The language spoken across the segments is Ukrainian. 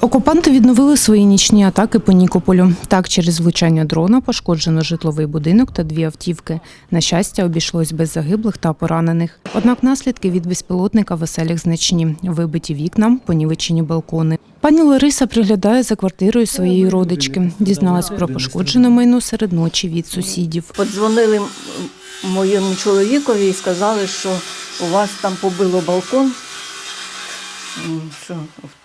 Окупанти відновили свої нічні атаки по Нікополю. Так, через влучання дрона пошкоджено житловий будинок та дві автівки. На щастя, обійшлось без загиблих та поранених. Однак наслідки від безпілотника веселих значні: вибиті вікна, понівечені балкони. Пані Лариса приглядає за квартирою своєї родички. Дізналась про пошкоджене майно серед ночі від сусідів. Подзвонили моєму чоловікові і сказали, що у вас там побило балкон. М, Що,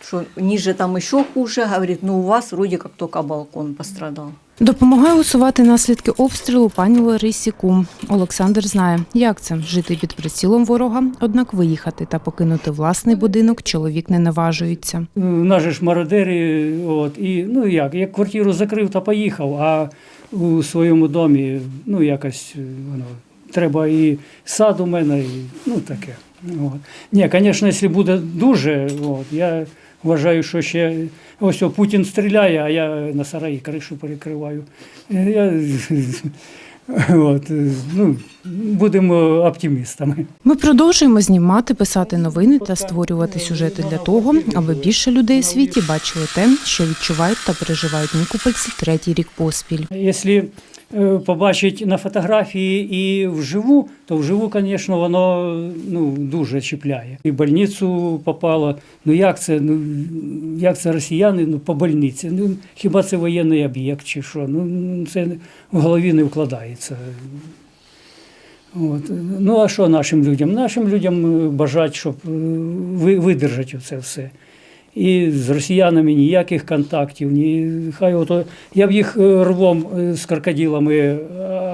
що ніже там ще хуже. Говорить, ну у вас вроде как только балкон пострадав. Допомагає усувати наслідки обстрілу пані Ларисі Кум. Олександр знає, як це жити під прицілом ворога, однак виїхати та покинути власний будинок чоловік не наважується. У нас ж мародери, от, і ну як, я квартиру закрив та поїхав, а у своєму домі, ну якось е, воно, треба і сад у мене, і, ну таке. От. Ні, звісно, якщо буде дуже, от, я вважаю, що ще ось о, Путін стріляє, а я на сараї кришу перекриваю. Я, от, ну, будемо оптимістами. Ми продовжуємо знімати, писати новини та створювати сюжети для того, аби більше людей у світі бачили те, що відчувають та переживають нікопольці третій рік поспіль. Якщо побачить на фотографії і вживу, то вживу, звісно, воно ну, дуже чіпляє. І в больницю попало. Ну як це? Ну, як це росіяни ну, по больниці? Ну, хіба це воєнний об'єкт чи що? Ну, це в голові не вкладається. От. Ну а що нашим людям? Нашим людям е, бажать, щоб е, ви- видержати це все. І з росіянами ніяких контактів, ні. Хай ото я б їх е, рвом е, з крокодилами е,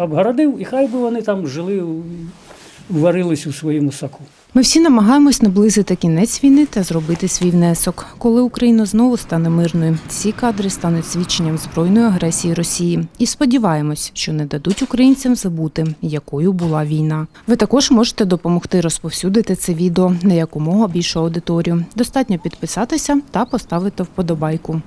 обгородив, і хай би вони там жили, варились у своєму соку. Ми всі намагаємось наблизити кінець війни та зробити свій внесок. Коли Україна знову стане мирною, ці кадри стануть свідченням збройної агресії Росії. І сподіваємось, що не дадуть українцям забути, якою була війна. Ви також можете допомогти розповсюдити це відео на якомога більшу аудиторію. Достатньо підписатися та поставити вподобайку.